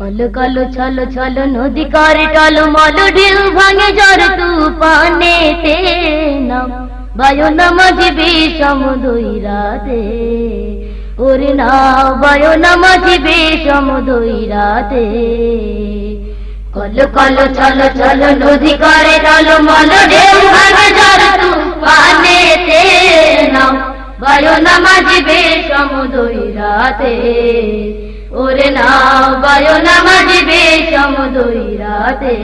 কলো কলো ছলো ছলো নদী করে টলো মলো ঢেউ ভাঙে ঝড় তুফানেতে নাম। বায়ু নামাজিবে সমুদইরাতে ওরে না, বায়ু নাম নামাজিবে সমুদইরাতে কলো কলো চলো চলো নদী করে টলো মলো ঢেউ ভাঙে ঝড় তুফানেতে নাম। বায়ু নামাজিবে সমুদইরাতে ওরে না বায়ু নামাজিবে সমুদইরাতে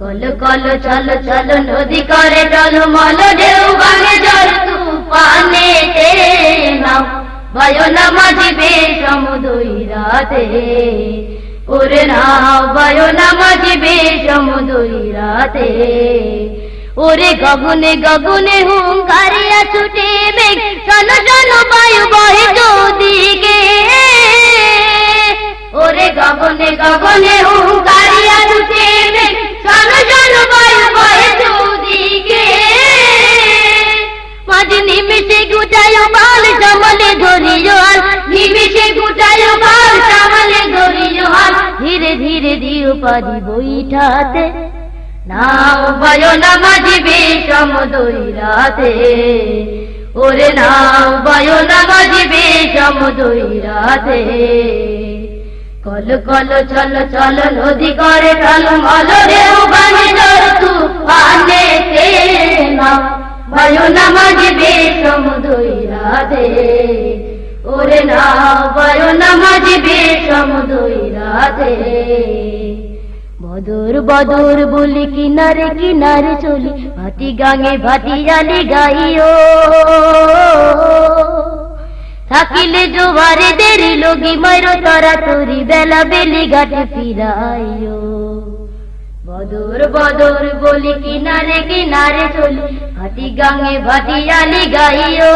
কল কল, চল চল, নদী করে টল মল ঢেউ ভাঙে জল তুফানে নাও বায়ো নাম বায়ু নামাজিবে সমুদইরাতে ওরে না বায়ু নামাজিবে সমুদইরাতে ওরে গগনে গগনে হুঙ্কারিয়া ছুটে মেঘ, চল চল, বায়ু বহে চৌদিকে ধীরে দিও পারি বইঠাতে নাও বায়ো নামাজিবে সমদইরাতে ওরে নাও বায়ো নামাজিবে সমদইরাতে কল কল চল চল নদী করে চল মল রেউ ভাঙে জল তুফানে তে নাও বায়ো নামাজিবে সমদইরাতে ওরে নাও বায়ো নামাজিবে সমদইরাতে বদর বদর বলি কিনারে কিনারে চলি, ভাটি গাঙে ভাটি জালি গাইও। থাকিলে জোয়ারে দেরি লগি মাইরো তারা তরি বেলা বেলি ঘাটে ফিরাইও। বদর বদর বলি কিনারে কিনারে চলি, ভাটি গাঙে ভাটি জালি গাইও।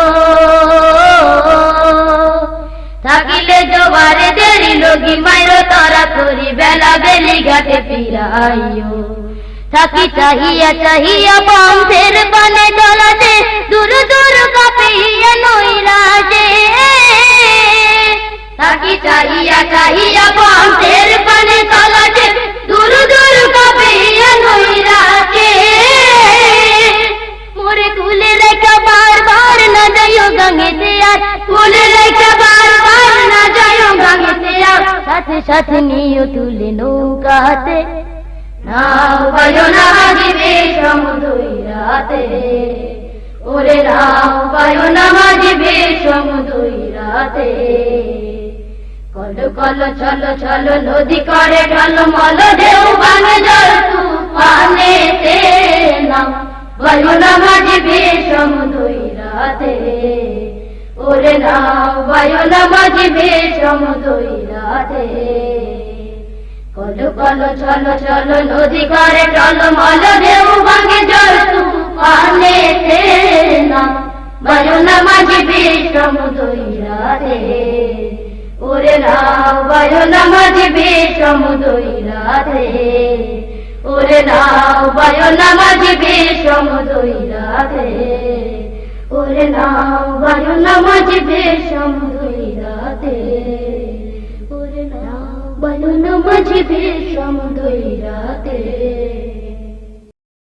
থাকিলে জোয়ারে দেরি লগি মাইরো তারা করি বেলা বেলি ঘাটে ফিরাইও। থাকি চাহিয়া চাহিয়া বন্ধের পানে দলাতে দূর দূর কাপিয়া নইরাজে থাকি চাহিয়া চাহিয়া বন্ধের পানে দলাতে দূর দূর কাপিয়া নইরাজে মোরে কুলে রেখা বার বার না যাইও কুলে সাথে সাথে নিও তুলে নৌকাতে নাও বায়ো না মাঝিবে সমুদইরাতে ওরে নাও বায়ো না মাঝিবে সমুদইরাতে কল কল চল চল নদী করে ঢল মল ঢেউ ভাঙে জল তুফানে তে নাও বায়ু না মাঝিবে সমুদইরাতে ওরে নাও, বায়ু না মাঝিবে সমুদইরাতে কল কল চল চল নদী করে চল মল, ঢেউ ভাঙে জল তুফানে না মাঝিবে সমুদইরাতে ওরে নাও, বায়ু না মাঝিবে সমুদইরাতে ওরে নাও, বায়ু নামাজিবে সমুদইরাতে ওরে নাও বায়ু নামাজ বেশম দুই রাতে। করে নাও বায়ু নামাজিবে সমুদইরাতে